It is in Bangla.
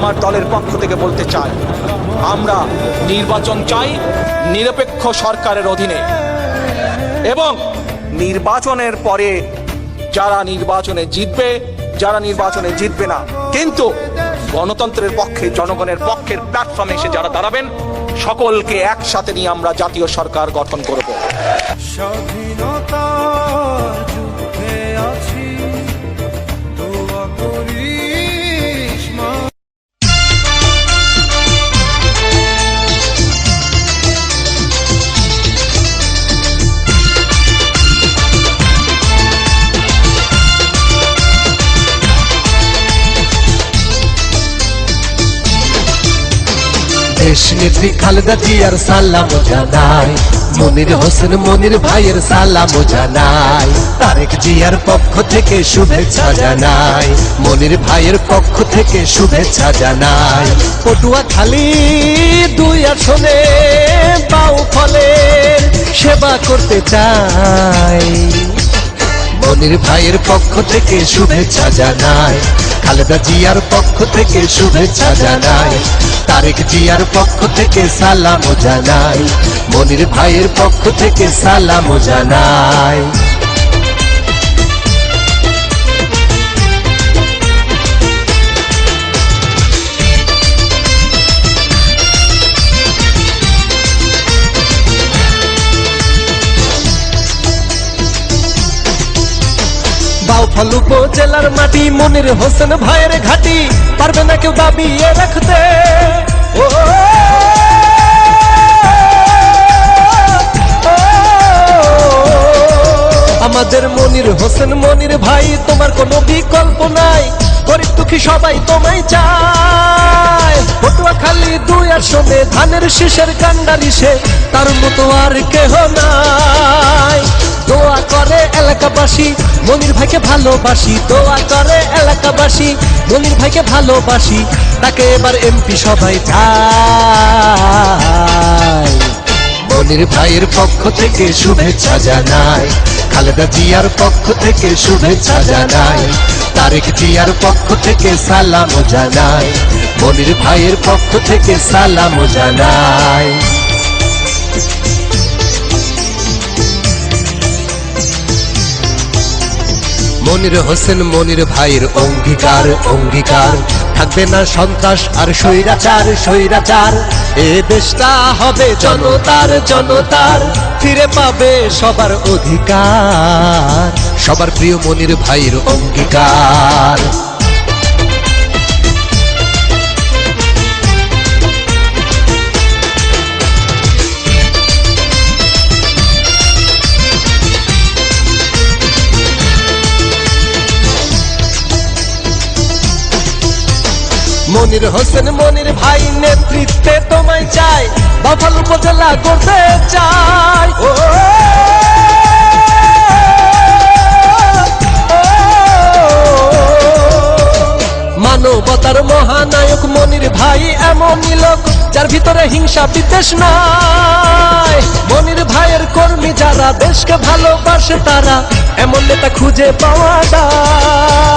আমার দলের পক্ষ থেকে বলতে চাই, আমরা নির্বাচন চাই নিরপেক্ষ সরকারের অধীনে এবং নির্বাচনের পরে যারা নির্বাচনে জিতবে, যারা নির্বাচনে জিতবে না, কিন্তু গণতন্ত্রের পক্ষে, জনগণের পক্ষের প্ল্যাটফর্মে এসে যারা দাঁড়াবেন, সকলকে একসাথে নিয়ে আমরা জাতীয় সরকার গঠন করব। স্বাধীনতা দেশ নেত্রী খালেদা জিয়ার সালাম জানাই। মনির হোসেন, মনির ভাইয়ের সালাম জানাই। তারেক জিয়ার পক্ষ থেকে শুভেচ্ছা জানাই। মনির ভাইয়ের পক্ষ থেকে শুভেচ্ছা জানাই। পটুয়া খালি দুই আসনে বাউ ফলে সেবা করতে চাই। মনির ভাইয়ের পক্ষ থেকে শুভেচ্ছা জানাই। খালেদা জিয়ার পক্ষ থেকে শুভেচ্ছা জানাই। তারেক জিয়ার পক্ষ থেকে সালাম জানাই, মনির ভাইয়ের পক্ষ থেকে সালাম জানাই। বাউফল উপজেলার মাটি, মনির হোসেন ভাইয়ের ঘাটি, পারবে না কেউ দাবিয়ে রাখতে। আমাদের মনির হোসেন মনির ভাই, তোমার কোনো বিকল্প নাই। গরিব দুঃখী সবাই তোমায় চায়। পটুয়া খালি দুই আসনে ধানের শীষের কান্ডারি সে, তার মতো আর কেহ নাই। দোয়া করে এলাকাবাসী, মনির ভাইকে ভালোবাসি। দোয়া করে এলাকাবাসী, মনির ভাইকে ভালোবাসি। তাকে এবার এমপি সবাই চায়। মনির ভাইয়ের পক্ষ থেকে শুভেচ্ছা জানাই। খালেদা জিয়ার পক্ষ থেকে শুভেচ্ছা জানাই। তারেক জিয়ার পক্ষ থেকে সালাম জানাই। মনির ভাইয়ের পক্ষ থেকে সালাম জানাই। মনির হোসেন মনির ভাইয়ের অঙ্গীকার অঙ্গীকার। থাকবে না সন্ত্রাস আর স্বৈরাচার স্বৈরাচার। এ দেশটা হবে জনতার জনতার ফিরে পাবে সবার অধিকার সবার প্রিয় মনির ভাইয়ের অঙ্গীকার। মনির হোসেন মনির ভাই নেতৃত্বে তোমায় চাই বাফাল উপজেলা করতে চাই মানবতার মহানায়ক মনির ভাই এমনই লোক যার ভিতরে হিংসা বিদ্বেষ নাই মনির ভাইয়ের কর্মী যারা দেশকে ভালোবাসে তারা এমন নেতা খুঁজে পাওয়া যায়